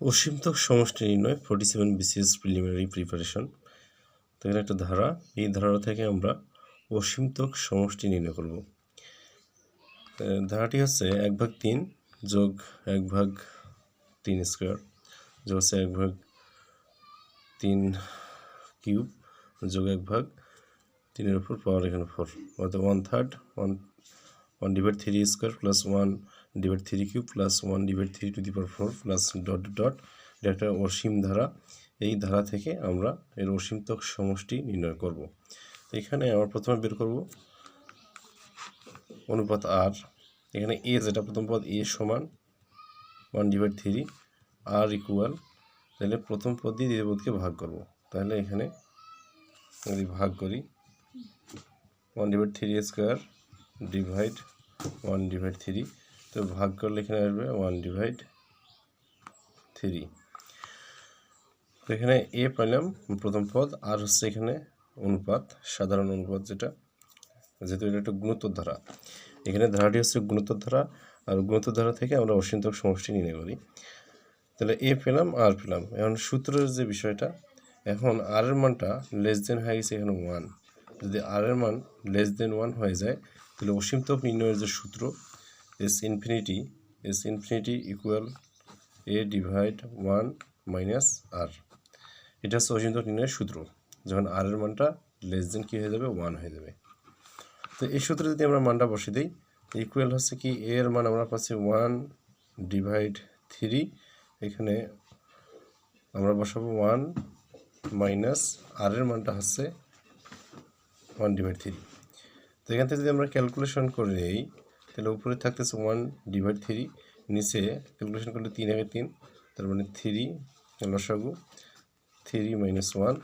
অসীমতক সমষ্টি নির্ণয় forty seven BCS preliminary preparation তো এখানে একটা ধারা, এই ধারা থেকে আমরা অসীমতক সমষ্টি নির্ণয় করব। ধারাটি হচ্ছে এক ভাগ তিন যোগ এক ভাগ তিন স্কোয়ার, যোগ হচ্ছে এক ভাগ তিন কিউব, যোগ এক ভাগ তিনের উপর পাওয়ার এখানে ফোর অর্থাৎ one third one one divide three square plus one divide three cube plus one divide three to the power four plus dot dot এটা একটা অসীম ধারা। এই ধারা থেকে আমরা এর অসীমতক সমষ্টি নির্ণয় করব। এখানে আমরা প্রথমে বের করব অনুপাত আর। এখানে এ যেটা প্রথম পদ, এ সমান ওয়ান ডিভাইড থ্রি আর ইকুয়াল। তাহলে প্রথম পদ দিয়ে দ্বিতীয় পদকে ভাগ করব। তাহলে এখানে যদি ভাগ করি, one divide three square divide one divide three তো ভাগ করলে এখানে আসবে ওয়ান ডিভাইড থ্রি তো এখানে এ পাইলাম প্রথম পদ, আর হচ্ছে এখানে অনুপাত, সাধারণ অনুপাত যেটা, যেহেতু এটা একটা গুণোত্তর ধারা। এখানে ধারাটি হচ্ছে গুণোত্তর ধারা, আর গুণোত্তর ধারা থেকে আমরা অসীমতক সমষ্টি নির্ণয় করি। তাহলে এ পেলাম আর পেলাম। এখন সূত্রের যে বিষয়টা, এখন আর এর মানটা লেস দেন হয়ে গেছে এখানে ওয়ান যদি আর এর মান লেস দেন ওয়ান হয়ে যায়, তাহলে অসীমতক নির্ণয়ের যে সূত্র S infinity S infinity equal a divide one minus r এটা হচ্ছে অসীমতক নির্ণয়ের সূত্র। যখন আর এর মানটা লেস দেন কী হয়ে যাবে? ওয়ান হয়ে যাবে। তো এই সূত্রে যদি আমরা মানটা বসে দিই ইকুয়াল হচ্ছে কি এ এর মান আমরা পাচ্ছি ওয়ান ডিভাইড থ্রি এখানে আমরা বসাবো ওয়ান মাইনাস আর এর মানটা হচ্ছে ওয়ান ডিভাইড থ্রি তো এখান থেকে যদি আমরা ক্যালকুলেশন করে নিই তাহলে উপরে থাকতেছে ওয়ান ডিভাইড থ্রি নিচে ক্যালকুলেশন করলে তিন আগে তিন, তার মানে থ্রি লসাগু থ্রি মাইনাস ওয়ান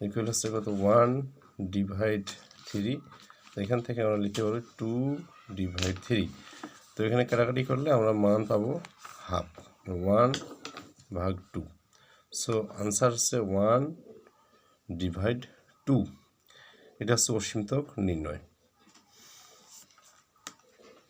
ইকুয়াল হচ্ছে কত? ওয়ান ডিভাইড থ্রি এখান থেকে আমরা লিখতে পারব টু ডিভাইড থ্রি তো এখানে কাটাকাটি করলে আমরা মান পাবো হাফ ওয়ান ভাগ টু সো আনসার হচ্ছে ওয়ান ডিভাইড টু এটা হচ্ছে অসীমতক নির্ণয়।